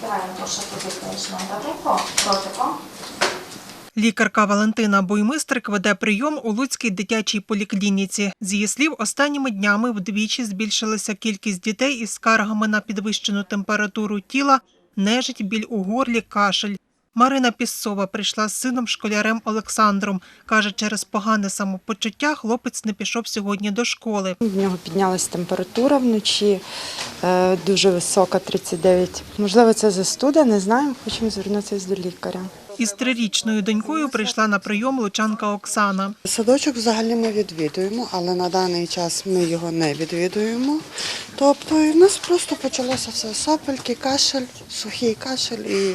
Давай, Антоша, що ротико. Лікарка Валентина Буймистрик веде прийом у Луцькій дитячій поліклініці. З її слів, останніми днями вдвічі збільшилася кількість дітей із скаргами на підвищену температуру тіла, нежить, біль у горлі, кашель. Марина Піссова прийшла з сином школярем Олександром. Каже, через погане самопочуття хлопець не пішов сьогодні до школи. В нього піднялася температура вночі, е, дуже висока, 39. Можливо, це застуда, не знаю. Хочемо звернутися до лікаря. Із трирічною донькою прийшла на прийом лучанка Оксана. Садочок взагалі ми відвідуємо, але на даний час ми його не відвідуємо. Тобто у нас просто почалося все сопельки, кашель, сухий кашель. І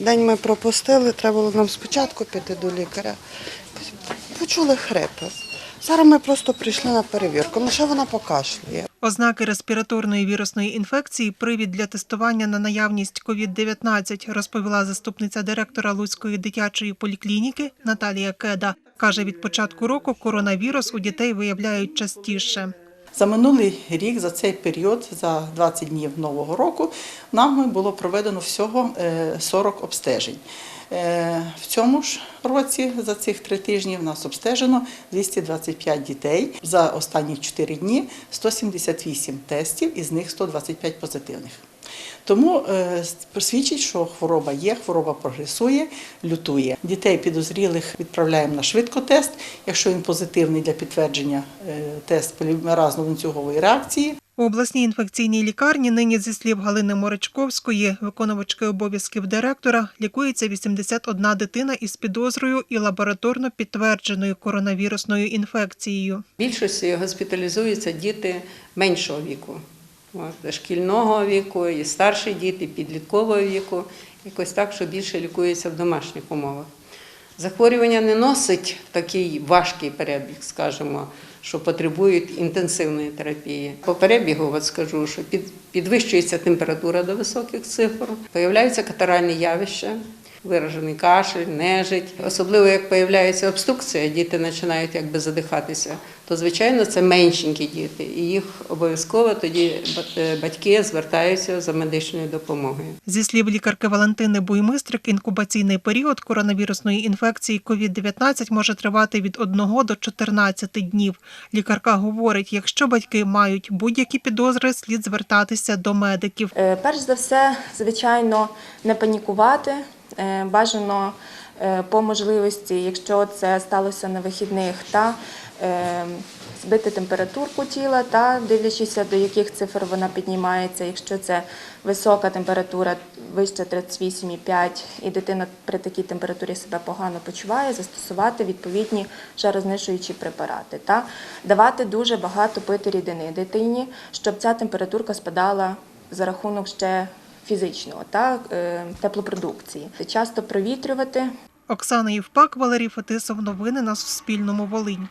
день ми пропустили, треба було нам спочатку піти до лікаря. Почули хрипи. Зараз ми просто прийшли на перевірку. Лише вона покашлює? Ознаки респіраторної вірусної інфекції привід для тестування на наявність COVID-19, розповіла заступниця директора Луцької дитячої поліклініки Наталія Кеда. Каже, від початку року коронавірус у дітей виявляють частіше. За минулий рік, за цей період, за 20 днів нового року, нам було проведено всього е, 40 обстежень. Е, В цьому ж році за цих три тижні в нас обстежено 225 дітей. За останні 4 дні 178 тестів, із них 125 позитивних. Тому е, свідчить, що хвороба є, хвороба прогресує, лютує. Дітей підозрілих відправляємо на швидкотест. Якщо він позитивний для підтвердження е, тест полімеразно-ланцюгової реакції, У обласній інфекційній лікарні нині, зі слів Галини Моричковської, виконувачки обов'язків директора, лікується 81 дитина із підозрою і лабораторно підтвердженою коронавірусною інфекцією. Більшості госпіталізуються діти меншого віку, шкільного віку, і старші діти, і підліткового віку. Якось так, що більше лікуються в домашніх умовах. Захворювання не носить такий важкий перебіг, скажімо, що потребують інтенсивної терапії. По перебігу от скажу, що під, підвищується температура до високих цифр, появляються катаральні явища, виражений кашель, нежить. Особливо як появляється обструкція, діти починають якби задихатися, то звичайно це меншенькі діти, і їх обов'язково тоді батьки звертаються за медичною допомогою. Зі слів лікарки Валентини Буймистрик, інкубаційний період коронавірусної інфекції COVID-19 може тривати від 1 до 14 днів. Лікарка говорить, якщо батьки мають будь-які підозри, слід звертатися до медиків. Е, Перш за все, звичайно, не панікувати. Е, Бажано е, по можливості, якщо це сталося на вихідних, та е, збити температурку тіла, та дивлячися, до яких цифр вона піднімається. Якщо це висока температура, вище 38,5, і дитина при такій температурі себе погано почуває, застосувати відповідні жарознижуючі препарати. Та давати дуже багато пити рідини дитині, щоб ця температурка спадала за рахунок ще фізичного та е, теплопродукції. Часто провітрювати, Оксана Євпак, Валерій Фетисов. Новини на Суспільному. Волинь.